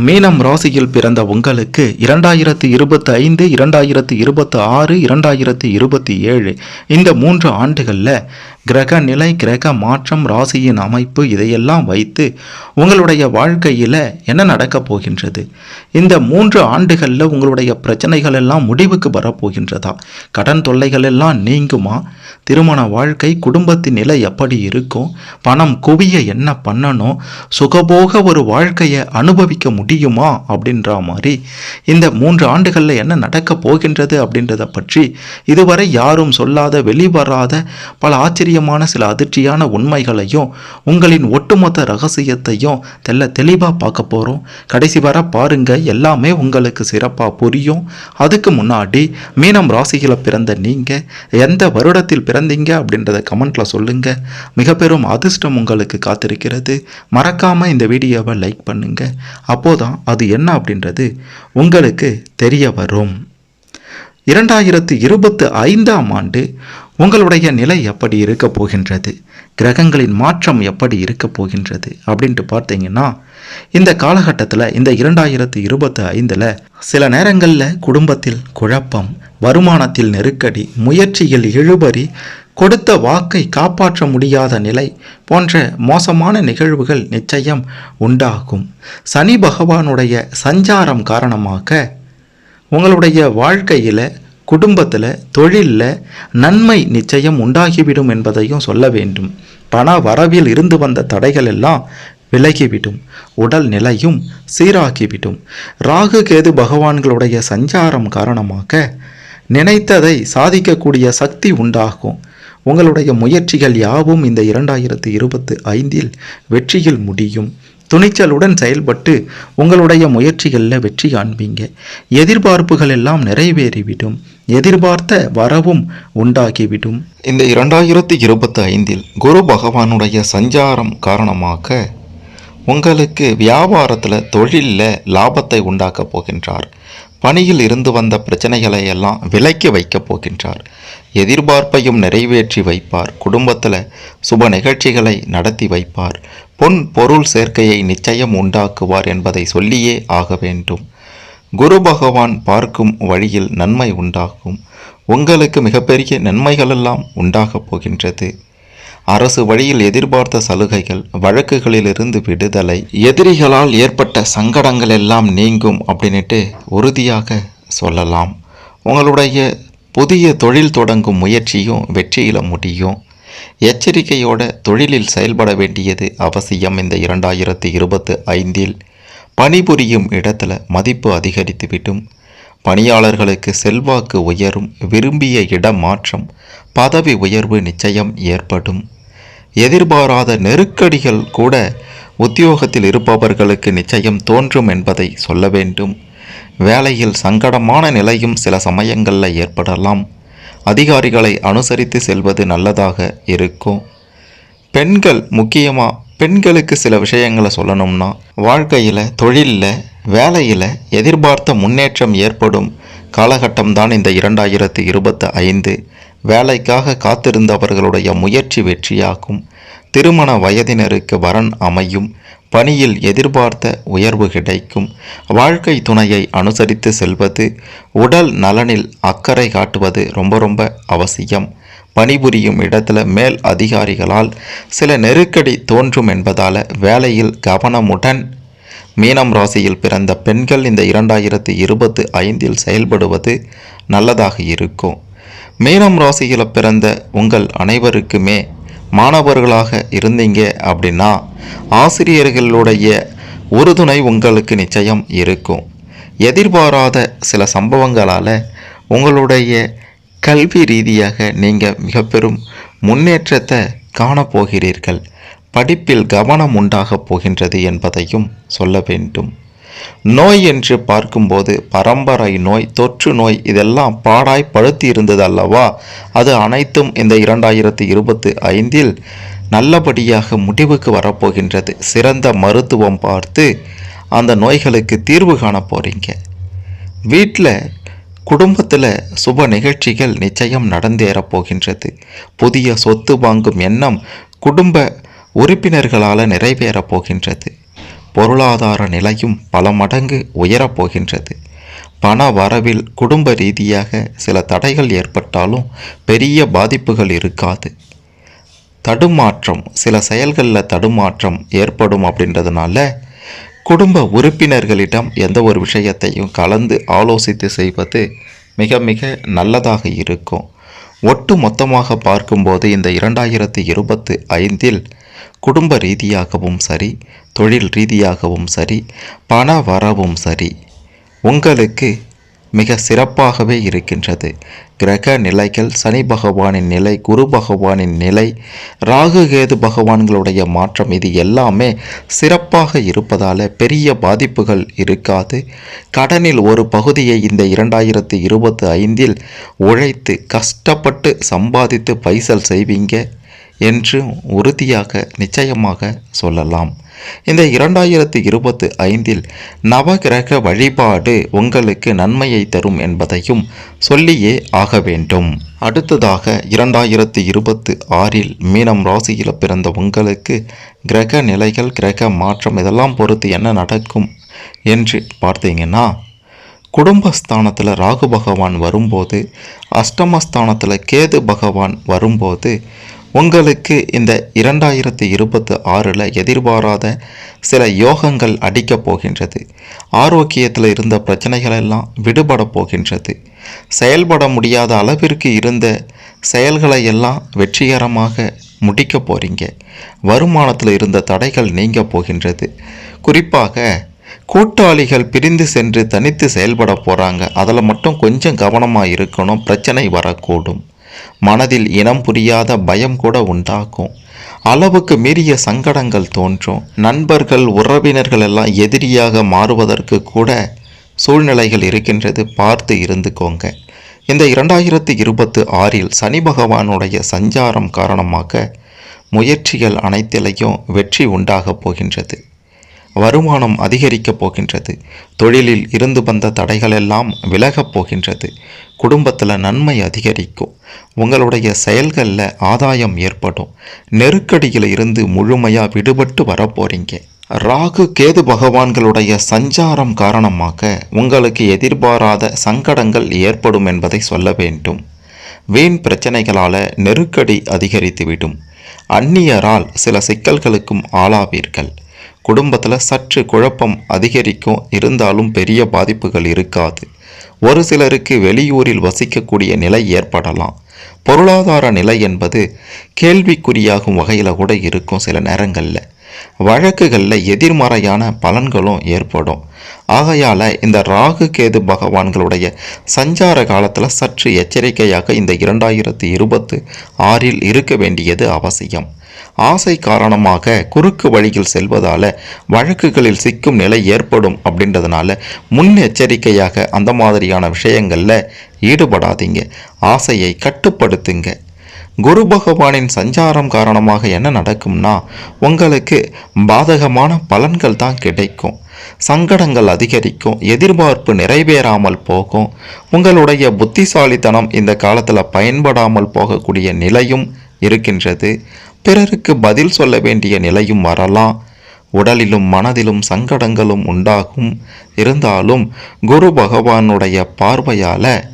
மீனம் ராசியில் பிறந்த உங்களுக்கு இரண்டாயிரத்து இருபத்தி ஐந்து இரண்டாயிரத்து இருபத்தி ஆறு இரண்டாயிரத்து இருபத்தி ஏழு இந்த மூன்று ஆண்டுகளில் கிரக நிலை கிரக மாற்றம் ராசியின் அமைப்பு இதையெல்லாம் வைத்து உங்களுடைய வாழ்க்கையில் என்ன நடக்கப் போகின்றது? இந்த மூன்று ஆண்டுகளில் உங்களுடைய பிரச்சனைகள் எல்லாம் முடிவுக்கு வரப்போகின்றதா கடன் தொல்லைகள் எல்லாம் நீங்குமா? திருமண வாழ்க்கை குடும்பத்தின் நிலை எப்படி இருக்கும்? பணம் குவிய என்ன பண்ணணும்? சுகபோக ஒரு வாழ்க்கையை அனுபவிக்க முடியும் முடியுமா அப்படின்ற மாதிரி இந்த மூன்று ஆண்டுகளில் என்ன நடக்க போகின்றது அப்படின்றத பற்றி இதுவரை யாரும் சொல்லாத வெளிவராத பல ஆச்சரியமான சில அதிர்ச்சியான உண்மைகளையும் உங்களின் ஒட்டுமொத்த ரகசியத்தையும் தெல்ல தெளிவாக பார்க்க போகிறோம் கடைசி வர பாருங்கள் எல்லாமே உங்களுக்கு சிறப்பாக புரியும். அதுக்கு முன்னாடி மீனம் ராசியில் பிறந்த நீங்கள் எந்த வருடத்தில் பிறந்தீங்க அப்படின்றத கமெண்ட்டில் சொல்லுங்கள் மிக பெரும் அதிர்ஷ்டம் உங்களுக்கு காத்திருக்கிறது. மறக்காமல் இந்த வீடியோவை லைக் பண்ணுங்கள் அப்போது அப்போதான் அது என்ன அப்படின்றது உங்களுக்கு தெரிய வரும். இரண்டாயிரத்து இருபத்து ஐந்தாம் ஆண்டு உங்களுடைய நிலை எப்படி இருக்க போகின்றது? கிரகங்களின் மாற்றம் எப்படி இருக்க போகின்றது? அப்படின்ட்டு பார்த்தீங்கன்னா இந்த காலகட்டத்தில் இந்த இரண்டாயிரத்து இருபத்து ஐந்தில் சில நேரங்களில் குடும்பத்தில் குழப்பம் வருமானத்தில் நெருக்கடி முயற்சியில் இழுபறி கொடுத்த வாக்கை காப்பாற்ற முடியாத நிலை போன்ற மோசமான நிகழ்வுகள் நிச்சயம் உண்டாகும். சனி பகவானுடைய சஞ்சாரம் காரணமாக உங்களுடைய வாழ்க்கையில் குடும்பத்தில் தொழிலில் நன்மை நிச்சயம் உண்டாகிவிடும் என்பதையும் சொல்ல வேண்டும். பண வரவில் இருந்து வந்த தடைகள் எல்லாம் விலகிவிடும். உடல் நிலையும் சீராகிவிடும். ராகு கேது பகவான்களுடைய சஞ்சாரம் காரணமாக நினைத்ததை சாதிக்கக்கூடிய சக்தி உண்டாகும். உங்களுடைய முயற்சிகள் யாவும் இந்த இரண்டாயிரத்து இருபத்து ஐந்தில் வெற்றியில் முடியும். துணிச்சலுடன் செயல்பட்டு உங்களுடைய முயற்சிகளில் வெற்றி காண்பீங்க. எதிர்பார்ப்புகள் எல்லாம் நிறைவேறிவிடும். எதிர்பார்த்த வரவும் உண்டாகிவிடும். இந்த இரண்டாயிரத்தி இருபத்தி ஐந்தில் குரு பகவானுடைய சஞ்சாரம் காரணமாக உங்களுக்கு வியாபாரத்தில் தொழிலில் லாபத்தை உண்டாக்கப் போகின்றார். பணியில் இருந்து வந்த பிரச்சனைகளை எல்லாம் விலக்கி வைக்கப் போகின்றார். எதிர்பார்ப்பையும் நிறைவேற்றி வைப்பார். குடும்பத்தில் சுப நிகழ்ச்சிகளை நடத்தி வைப்பார். பொன் பொருள் சேர்க்கையை நிச்சயம் உண்டாக்குவார் என்பதை சொல்லியே ஆக வேண்டும். குரு பகவான் பார்க்கும் வழியில் நன்மை உண்டாகும். உங்களுக்கு மிகப்பெரிய நன்மைகளெல்லாம் உண்டாகப் போகின்றது. அரசு வழியில் எதிர்பார்த்த சலுகைகள் வழக்குகளிலிருந்து விடுதலை எதிரிகளால் ஏற்பட்ட சங்கடங்கள் எல்லாம் நீங்கும் அப்படின்ட்டு உறுதியாக சொல்லலாம். உங்களுடைய புதிய தொழில் தொடங்கும் முயற்சியும் வெற்றியில முடியும். எச்சரிக்கையோட தொழிலில் செயல்பட வேண்டியது அவசியம். இந்த இரண்டாயிரத்தி இருபத்து ஐந்தில் பணிபுரியும் இடத்துல மதிப்பு அதிகரித்துவிட்டும் பணியாளர்களுக்கு செல்வாக்கு உயரும். விரும்பிய இடம் மாற்றம் பதவி உயர்வு நிச்சயம் ஏற்படும். எதிர்பாராத நெருக்கடிகள் கூட உத்தியோகத்தில் இருப்பவர்களுக்கு நிச்சயம் தோன்றும் என்பதை சொல்ல வேண்டும். வேலையில் சங்கடமான நிலையும் சில சமயங்களில் ஏற்படலாம். அதிகாரிகளை அனுசரித்து செல்வது நல்லதாக இருக்கும். பெண்கள் முக்கியமாக பெண்களுக்கு சில விஷயங்களை சொல்லணும்னா வாழ்க்கையில் தொழிலில் வேலையில் எதிர்பார்த்த முன்னேற்றம் ஏற்படும் காலகட்டம்தான் இந்த இரண்டாயிரத்து இருபத்து ஐந்து. வேலைக்காக காத்திருந்தவர்களுடைய முயற்சி வெற்றியாகும். திருமண வயதினருக்கு வரன் அமையும் பணியில் எதிர்பார்த்த உயர்வு கிடைக்கும். வாழ்க்கை துணையை அனுசரித்து செல்வது உடல் நலனில் அக்கறை காட்டுவது ரொம்ப ரொம்ப அவசியம். பணிபுரியும் இடத்துல மேல் அதிகாரிகளால் சில நெருக்கடி தோன்றும் என்பதால் வேலையில் கவனமுடன் மீனம் ராசியில் பிறந்த பெண்கள் இந்த இரண்டாயிரத்தி இருபத்து ஐந்தில் செயல்படுவது நல்லதாக இருக்கும். மீனம் ராசியில் பிறந்த உங்கள் அனைவருக்குமே மாணவர்களாக இருந்தீங்க அப்படின்னா ஆசிரியர்களுடைய உறுதுணை உங்களுக்கு நிச்சயம் இருக்கும். எதிர்பாராத சில சம்பவங்களால் உங்களுடைய கல்வி ரீதியாக நீங்கள் மிக பெரும் முன்னேற்றத்தை காணப்போகிறீர்கள் படிப்பில் கவனம் உண்டாகப் போகின்றது என்பதையும் சொல்ல வேண்டும். நோய் என்று பார்க்கும்போது பரம்பரை நோய் தொற்று நோய் இதெல்லாம் பாடாய் பழுத்தி இருந்தது அல்லவா? அது அனைத்தும் இந்த இரண்டாயிரத்தி இருபத்தி ஐந்தில் நல்லபடியாக முடிவுக்கு வரப்போகின்றது. சிறந்த மருத்துவம் பார்த்து அந்த நோய்களுக்கு தீர்வு காண போகிறீங்க வீட்டில் குடும்பத்தில் சுப நிகழ்ச்சிகள் நிச்சயம் நடந்தேறப் போகின்றது. புதிய சொத்து வாங்கும் எண்ணம் குடும்ப உறுப்பினர்களால் நிறைவேறப் போகின்றது. பொருளாதார நிலையும் பல மடங்கு உயரப்போகின்றது பண வரவில் குடும்ப ரீதியாக சில தடைகள் ஏற்பட்டாலும் பெரிய பாதிப்புகள் இருக்காது. தடுமாற்றம் சில செயல்களில் தடுமாற்றம் ஏற்படும் அப்படின்றதுனால குடும்ப உறுப்பினர்களிடம் எந்த ஒரு விஷயத்தையும் கலந்து ஆலோசித்து செய்வது மிக மிக நல்லதாக இருக்கும். ஒட்டு மொத்தமாக பார்க்கும்போது இந்த இரண்டாயிரத்தி இருபத்து ஐந்தில் குடும்ப ரீதியாகவும் சரி தொழில் ரீதியாகவும் சரி பண வரவும் சரி உங்களுக்கு மிக சிறப்பாகவே இருக்கின்றது. கிரக நிலைகள் சனி பகவானின் நிலை குரு பகவானின் நிலை ராகு கேது பகவான்களுடைய மாற்றம் இது எல்லாமே சிறப்பாக இருப்பதால் பெரிய பாதிப்புகள் இருக்காது. கடனில் ஒரு பகுதியை இந்த இரண்டாயிரத்தி இருபத்தி ஐந்தில் உழைத்து கஷ்டப்பட்டு சம்பாதித்து பைசல் செய்வீங்க. என்று உறுதியாக நிச்சயமாக சொல்லலாம். இந்த இரண்டாயிரத்து இருபத்து ஐந்தில் நவகிரக வழிபாடு உங்களுக்கு நன்மையை தரும் என்பதையும் சொல்லியே ஆக வேண்டும். அடுத்ததாக இரண்டாயிரத்து இருபத்து ஆறில் மீனம் ராசியில் பிறந்த உங்களுக்கு கிரக நிலைகள் கிரக மாற்றம் இதெல்லாம் பொறுத்து என்ன நடக்கும் என்று பார்த்தீங்கன்னா குடும்பஸ்தானத்தில் ராகு பகவான் வரும்போது அஷ்டமஸ்தானத்தில் கேது பகவான் வரும்போது உங்களுக்கு இந்த இரண்டாயிரத்தி இருபத்து ஆறில் எதிர்பாராத சில யோகங்கள் அடிக்கப் போகின்றது. ஆரோக்கியத்தில் இருந்த பிரச்சனைகள் எல்லாம் விடுபட போகின்றது. செயல்பட முடியாத அளவிற்கு இருந்த செயல்களை எல்லாம் வெற்றிகரமாக முடிக்க போகிறீங்க வருமானத்தில் இருந்த தடைகள் நீங்க போகின்றது. குறிப்பாக கூட்டாளிகள் பிரிந்து சென்று தனித்து செயல்பட போகிறாங்க அதில் மட்டும் கொஞ்சம் கவனமாக இருக்கணும். பிரச்சனை வரக்கூடும். மனதில் இனம் புரியாத பயம் கூட உண்டாக்கும் அளவுக்கு மீறிய சங்கடங்கள் தோன்றும். நண்பர்கள் உறவினர்கள் எல்லாம் எதிரியாக மாறுவதற்கு கூட சூழ்நிலைகள் இருக்கின்றது. பார்த்து இருந்துக்கோங்க. இந்த இரண்டாயிரத்தி இருபத்து ஆறில் சனி பகவானுடைய சஞ்சாரம் காரணமாக முயற்சிகள் அனைத்திலையும் வெற்றி உண்டாகப் போகின்றது. வருமானம் அதிகரிக்கப் போகின்றது. தொழிலில் இருந்து வந்த தடைகளெல்லாம் விலகப் போகின்றது. குடும்பத்தில் நன்மை அதிகரிக்கும். உங்களுடைய செயல்களில் ஆதாயம் ஏற்படும். நெருக்கடியில் இருந்து முழுமையாக விடுபட்டு வரப்போறீங்க. ராகு கேது பகவான்களுடைய சஞ்சாரம் காரணமாக உங்களுக்கு எதிர்பாராத சங்கடங்கள் ஏற்படும் என்பதை சொல்ல வேண்டும். வீண் பிரச்சனைகளால் நெருக்கடி அதிகரித்துவிடும். அந்நியரால் சில சிக்கல்களுக்கும் ஆளாவீர்கள். குடும்பத்தில் சற்று குழப்பம் அதிகரிக்கும். இருந்தாலும் பெரிய பாதிப்புகள் இருக்காது. ஒரு சிலருக்கு வெளியூரில் வசிக்கக்கூடிய நிலை ஏற்படலாம். பொருளாதார நிலை என்பது கேள்விக்குறியாகும் வகையில் கூட இருக்கும் சில நேரங்களில். வழக்குகளில் எதிர்மறையான பலன்களும் ஏற்படும். ஆகையால் இந்த ராகு கேது பகவான்களுடைய சஞ்சார காலத்தில் சற்று எச்சரிக்கையாக இந்த இரண்டாயிரத்தி இருபத்து ஆறில் இருக்க வேண்டியது அவசியம். ஆசை காரணமாக குறுக்கு வழியில் செல்வதால் வழக்குகளில் சிக்கும் நிலை ஏற்படும் அப்படின்றதுனால முன்னெச்சரிக்கையாக அந்த மாதிரியான விஷயங்களில் ஈடுபடாதீங்க. ஆசையை கட்டுப்படுத்துங்க. குரு பகவானின் சஞ்சாரம் காரணமாக என்ன நடக்கும்னா உங்களுக்கு பாதகமான பலன்கள் தான் கிடைக்கும். சங்கடங்கள் அதிகரிக்கும் எதிர்பார்ப்பு நிறைவேறாமல் போகும். உங்களுடைய புத்திசாலித்தனம் இந்த காலத்தில் பயன்படாமல் போகக்கூடிய நிலையும் இருக்கின்றது. பிறருக்கு பதில் சொல்ல வேண்டிய நிலையும் வரலாம். உடலிலும் மனதிலும் சங்கடங்களும் உண்டாகும். இருந்தாலும் குரு பகவானுடைய பார்வையால்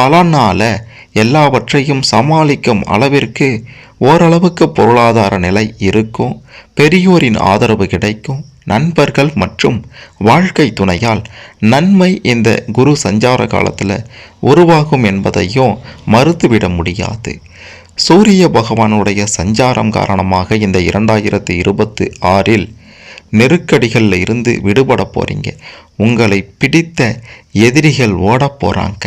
பலனால் எல்லாவற்றையும் சமாளிக்கும் அளவிற்கு ஓரளவுக்கு பொருளாதார நிலை இருக்கும். பெரியோரின் ஆதரவு கிடைக்கும். நண்பர்கள் மற்றும் வாழ்க்கை துணையால் நன்மை இந்த குரு சஞ்சார காலத்தில் உருவாகும் என்பதையும் மறுத்துவிட முடியாது. சூரிய பகவானுடைய சஞ்சாரம் காரணமாக இந்த இரண்டாயிரத்தி இருபத்து ஆறில் நெருக்கடிகளில் இருந்து விடுபட போகிறீங்க உங்களை பிடித்த எதிரிகள் ஓட போகிறாங்க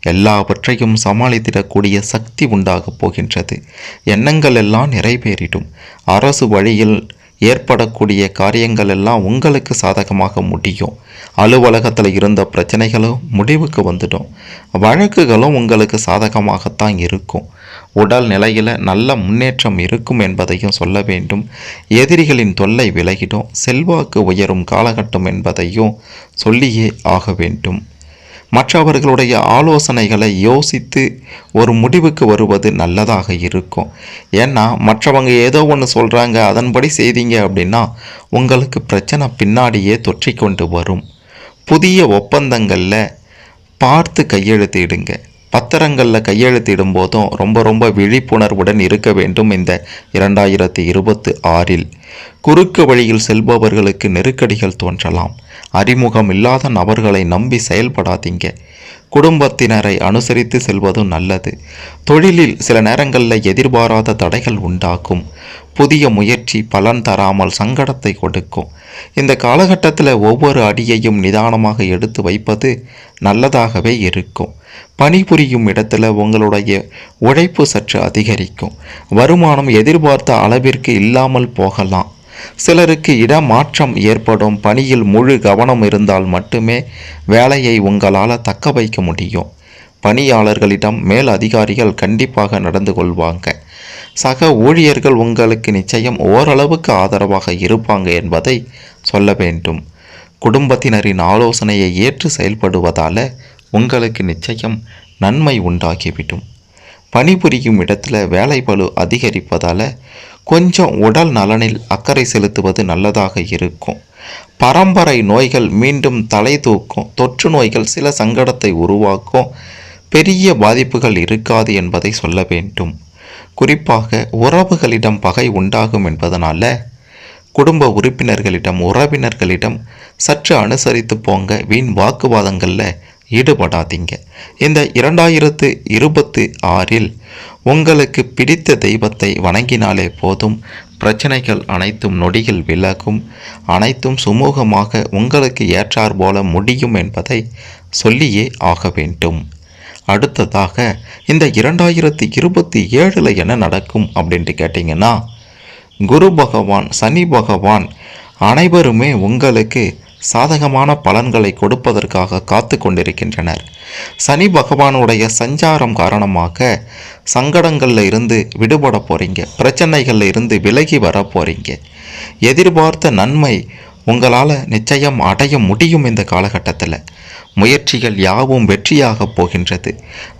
எல்லாவற்றையும் சமாளித்திடக்கூடிய சக்தி உண்டாகப் போகின்றது. எண்ணங்கள் எல்லாம் நிறைவேறிடும். அரசு வழியில் ஏற்படக்கூடிய காரியங்கள் எல்லாம் உங்களுக்கு சாதகமாக முடியும். அலுவலகத்தில் இருந்த பிரச்சனைகளும் முடிவுக்கு வந்துடும். வழக்குகளும் உங்களுக்கு சாதகமாகத்தான் இருக்கும். உடல் நிலையில் நல்ல முன்னேற்றம் இருக்கும் என்பதையும் சொல்ல வேண்டும். எதிரிகளின் தொல்லை விலகிடும் செல்வாக்கு உயரும் காலகட்டம் என்பதையும் சொல்லியே ஆக வேண்டும். மற்றவர்களுடைய ஆலோசனைகளை யோசித்து ஒரு முடிவுக்கு வருவது நல்லதாக இருக்கும். ஏன்னா மற்றவங்க ஏதோ ஒன்று சொல்கிறாங்க அதன்படி செய்தீங்க அப்படின்னா உங்களுக்கு பிரச்சனை பின்னாடியே தொற்றிக்கொண்டு வரும். புதிய ஒப்பந்தங்களில் பார்த்து கையெழுத்திடுங்க. பத்திரங்களில் கையெழுத்திடும் போதும் ரொம்ப ரொம்ப விழிப்புணர்வுடன் இருக்க வேண்டும் இந்த இரண்டாயிரத்தி இருபத்து ஆறில். குறுக்கு வழியில் செல்பவர்களுக்கு நெருக்கடிகள் தோன்றலாம். அறிமுகம் இல்லாத நபர்களை நம்பி செயல்படாதீங்க. குடும்பத்தினரை அனுசரித்து செல்வதும் நல்லது. தொழிலில் சில நேரங்களில் எதிர்பாராத தடைகள் உண்டாகும். புதிய முயற்சி பலன் தராமல் சங்கடத்தை கொடுக்கும். இந்த காலகட்டத்தில் ஒவ்வொரு அடியையும் நிதானமாக எடுத்து வைப்பது நல்லதாகவே இருக்கும். பணிபுரியும் இடத்துல உங்களுடைய உழைப்பு சற்று அதிகரிக்கும். வருமானம் எதிர்பார்த்த அளவிற்கு இல்லாமல் போகலாம். சிலருக்கு இடமாற்றம் ஏற்படும். பணியில் முழு கவனம் இருந்தால் மட்டுமே வேலையை உங்களால் தக்க வைக்க முடியும். பணியாளர்களிடம் மேல் அதிகாரிகள் கண்டிப்பாக நடந்து கொள்வாங்க. சக ஊழியர்கள் உங்களுக்கு நிச்சயம் ஓரளவுக்கு ஆதரவாக இருப்பாங்க என்பதை சொல்ல வேண்டும். குடும்பத்தினரின் ஆலோசனையை ஏற்று செயல்படுவதால் உங்களுக்கு நிச்சயம் நன்மை உண்டாகிவிடும். பணிபுரியும் இடத்துல வேலை பளு அதிகரிப்பதால் கொஞ்சம் உடல் நலனில் அக்கறை செலுத்துவது நல்லதாக இருக்கும். பரம்பரை நோய்கள் மீண்டும் தலை தூக்கும். தொற்று நோய்கள் சில சங்கடத்தை உருவாக்கும். பெரிய பாதிப்புகள் இருக்காது என்பதை சொல்ல வேண்டும். குறிப்பாக உறவுகளிடம் பகை உண்டாகும் என்பதனால குடும்ப உறுப்பினர்களிடம் உறவினர்களிடம் சற்று அனுசரித்து போங்க. வீண் வாக்குவாதங்களில் ஈடுபடாதீங்க. இந்த இரண்டாயிரத்து இருபத்தி ஆறில் உங்களுக்கு பிடித்த தெய்வத்தை வணங்கினாலே போதும். பிரச்சனைகள் அனைத்தும் நொடியில் விலகும். அனைத்தும் சுமூகமாக உங்களுக்கு ஏற்றார் போல முடியும் என்பதை சொல்லியே ஆக வேண்டும். அடுத்ததாக இந்த இரண்டாயிரத்தி இருபத்தி ஏழில் என்ன நடக்கும் அப்படின்ட்டு கேட்டிங்கன்னா குரு பகவான் சனி பகவான் அனைவருமே உங்களுக்கு சாதகமான பலன்களை கொடுப்பதற்காக காத்து கொண்டிருக்கின்றனர் சனி பகவானுடைய சஞ்சாரம் காரணமாக சங்கடங்களில் இருந்து விடுபட போகிறீங்க பிரச்சனைகளில் இருந்து விலகி வர போகிறீங்க எதிர்பார்த்த நன்மை உங்களால் நிச்சயம் அடைய முடியும் இந்த காலகட்டத்தில். முயற்சிகள் யாவும் வெற்றியாக போகின்றது.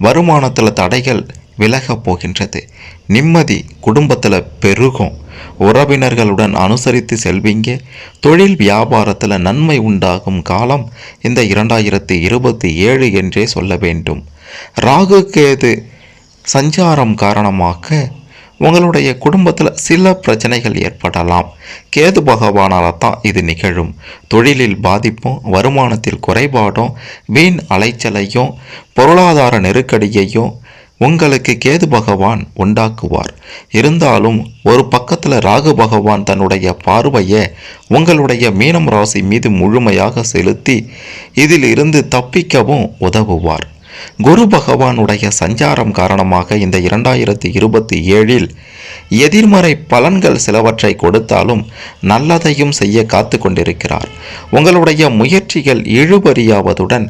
வருமானத்தில் தடைகள் விலகப் போகின்றது. நிம்மதி குடும்பத்தில் பெருகும். உறவினர்களுடன் அனுசரித்து செல்வீங்க. தொழில் வியாபாரத்தில் நன்மை உண்டாகும் காலம் இந்த இரண்டாயிரத்தி இருபத்தி ஏழு என்றே சொல்ல வேண்டும். ராகு கேது சஞ்சாரம் காரணமாக உங்களுடைய குடும்பத்தில் சில பிரச்சனைகள் ஏற்படலாம். கேது பகவானால தான் இது நிகழும். தொழிலில் பாதிப்பும் வருமானத்தில் குறைபாடும் வீண் அலைச்சலையும் பொருளாதார நெருக்கடியையும் உங்களுக்கு கேது பகவான் உண்டாக்குவார். இருந்தாலும் ஒரு பக்கத்தில் ராகு பகவான் தன்னுடைய பார்வையை உங்களுடைய மீனம் ராசி மீது முழுமையாக செலுத்தி இதில் இருந்து தப்பிக்கவும் உதவுவார். குரு பகவானுடைய சஞ்சாரம் காரணமாக இந்த இரண்டாயிரத்தி இருபத்தி ஏழில் எதிர்மறை பலன்கள் சிலவற்றை கொடுத்தாலும் நல்லதையும் செய்ய காத்து கொண்டிருக்கிறார் உங்களுடைய முயற்சிகள் இழுபறியாவதுடன்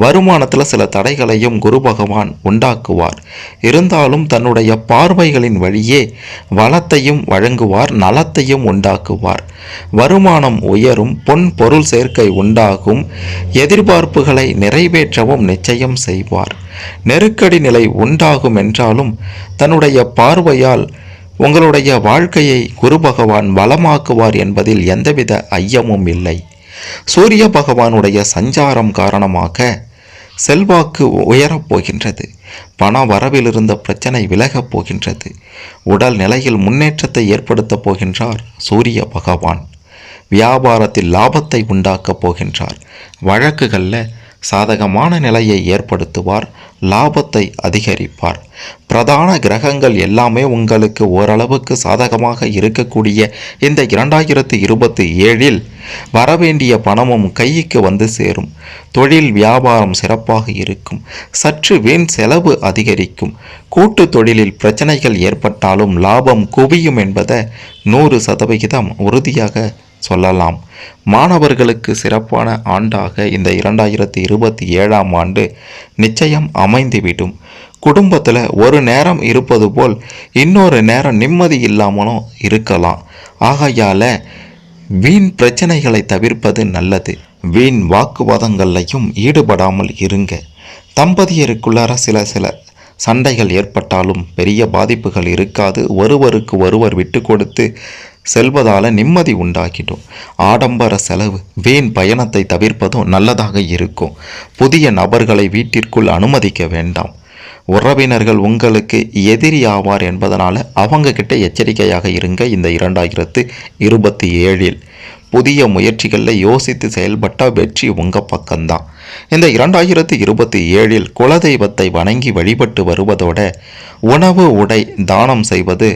வருமானத்தில் சில தடைகளையும் குரு பகவான் உண்டாக்குவார். இருந்தாலும் தன்னுடைய பார்வைகளின் வழியே வளத்தையும் வழங்குவார் நலத்தையும் உண்டாக்குவார். வருமானம் உயரும் பொன் பொருள் சேர்க்கை உண்டாகும் எதிர்பார்ப்புகளை நிறைவேற்றவும் நிச்சயம் செய்வார் நெருக்கடி நிலை உண்டாகும் என்றாலும் தன்னுடைய பார்வையால் உங்களுடைய வாழ்க்கையை குரு பகவான் வளமாக்குவார் என்பதில் எந்தவித ஐயமும் இல்லை. சூரிய பகவானுடைய சஞ்சாரம் காரணமாக செல்வாக்கு உயரப் போகின்றது. பண வரவிலிருந்த பிரச்சனை விலகப் போகின்றது. உடல் நிலையில் முன்னேற்றத்தை ஏற்படுத்தப் போகின்றார் சூரிய பகவான். வியாபாரத்தில் லாபத்தை உண்டாக்கப் போகின்றார். வழக்குகளில் சாதகமான நிலையை ஏற்படுத்துவார் லாபத்தை அதிகரிப்பார். பிரதான கிரகங்கள் எல்லாமே உங்களுக்கு ஓரளவுக்கு சாதகமாக இருக்கக்கூடிய இந்த இரண்டாயிரத்தி இருபத்தி ஏழில் வரவேண்டிய பணமும் கைக்கு வந்து சேரும். தொழில் வியாபாரம் சிறப்பாக இருக்கும். சற்று வீண் செலவு அதிகரிக்கும். கூட்டு தொழிலில் பிரச்சனைகள் ஏற்பட்டாலும் லாபம் குவியும் என்பதை நூறு சதவிகிதம் உறுதியாக சொல்லலாம். மாணவர்களுக்கு சிறப்பான ஆண்டாக இந்த இரண்டாயிரத்தி இருபத்தி ஏழாம் ஆண்டு நிச்சயம் அமைந்துவிடும். குடும்பத்தில் ஒரு நேரம் இருப்பது போல் இன்னொரு நேரம் நிம்மதி இல்லாமலும் இருக்கலாம். ஆகையால் வீண் பிரச்சனைகளை தவிர்ப்பது நல்லது. வீண் வாக்குவாதங்கள்லையும் ஈடுபடாமல் இருங்க. தம்பதியருக்குள்ளார சில சில சண்டைகள் ஏற்பட்டாலும் பெரிய பாதிப்புகள் இருக்காது. ஒருவருக்கு ஒருவர் விட்டு கொடுத்து செல்வதால நிம்மதி உண்டாகிடும். ஆடம்பர செலவு வீண் பயணத்தை தவிர்ப்பதும் நல்லதாக இருக்கும். புதிய நபர்களை வீட்டிற்குள் அனுமதிக்க வேண்டாம். உறவினர்கள் உங்களுக்கு எதிரி ஆவார் என்பதனால் அவங்க கிட்ட எச்சரிக்கையாக இருங்க. இந்த இரண்டாயிரத்து இருபத்தி ஏழில் புதிய முயற்சிகளில் யோசித்து செயல்பட்டால் வெற்றி உங்கள் பக்கம்தான். இந்த இரண்டாயிரத்தி இருபத்தி ஏழில் குலதெய்வத்தை வணங்கி வழிபட்டு வருவதோட உணவு உடை தானம் செய்வது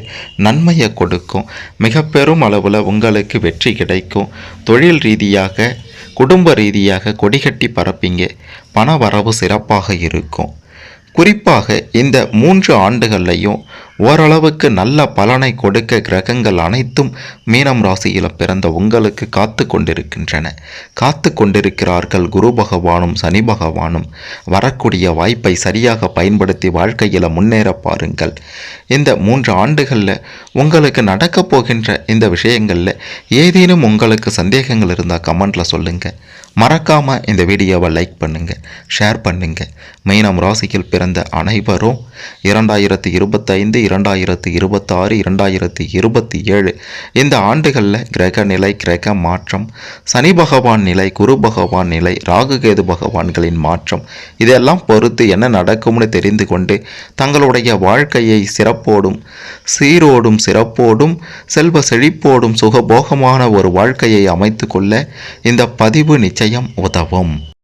நன்மையை கொடுக்கும். மிக பெரும் அளவில் உங்களுக்கு வெற்றி கிடைக்கும். தொழில் ரீதியாக குடும்ப ரீதியாக கொடிகட்டி பரப்பிங்க. பண வரவு சிறப்பாக இருக்கும். குறிப்பாக இந்த மூன்று ஆண்டுகள்லையும் ஓரளவுக்கு நல்ல பலனை கொடுக்க கிரகங்கள் அனைத்தும் மீனம் ராசியில் பிறந்த உங்களுக்கு காத்து கொண்டிருக்கின்றன. காத்து கொண்டிருக்கிறார்கள் குரு பகவானும் சனி பகவானும். வரக்கூடிய வாய்ப்பை சரியாக பயன்படுத்தி வாழ்க்கையில் முன்னேற பாருங்கள். இந்த மூன்று ஆண்டுகளில் உங்களுக்கு நடக்கப் போகின்ற இந்த விஷயங்களில் ஏதேனும் உங்களுக்கு சந்தேகங்கள் இருந்தால் கமெண்டில் சொல்லுங்கள் மறக்காமல் இந்த வீடியோவை லைக் பண்ணுங்கள் ஷேர் பண்ணுங்கள் மீனம் ராசியில் பிறந்த அனைவரும் இரண்டாயிரத்தி இருபத்தைந்து இரண்டாயிரத்தி இருபத்தாறு இரண்டாயிரத்தி இருபத்தி ஏழு இந்த ஆண்டுகளில் கிரக நிலை கிரக மாற்றம் சனி பகவான் நிலை குரு பகவான் நிலை ராகுகேது பகவான்களின் மாற்றம் இதெல்லாம் பொறுத்து என்ன நடக்கும்னு தெரிந்து கொண்டு தங்களுடைய வாழ்க்கையை சிறப்போடும் சீரோடும் சிறப்போடும் செல்வ செழிப்போடும் சுகபோகமான ஒரு வாழ்க்கையை அமைத்து கொள்ள இந்த பதிவு நிச்சயம். நிச்சயம் உதவும்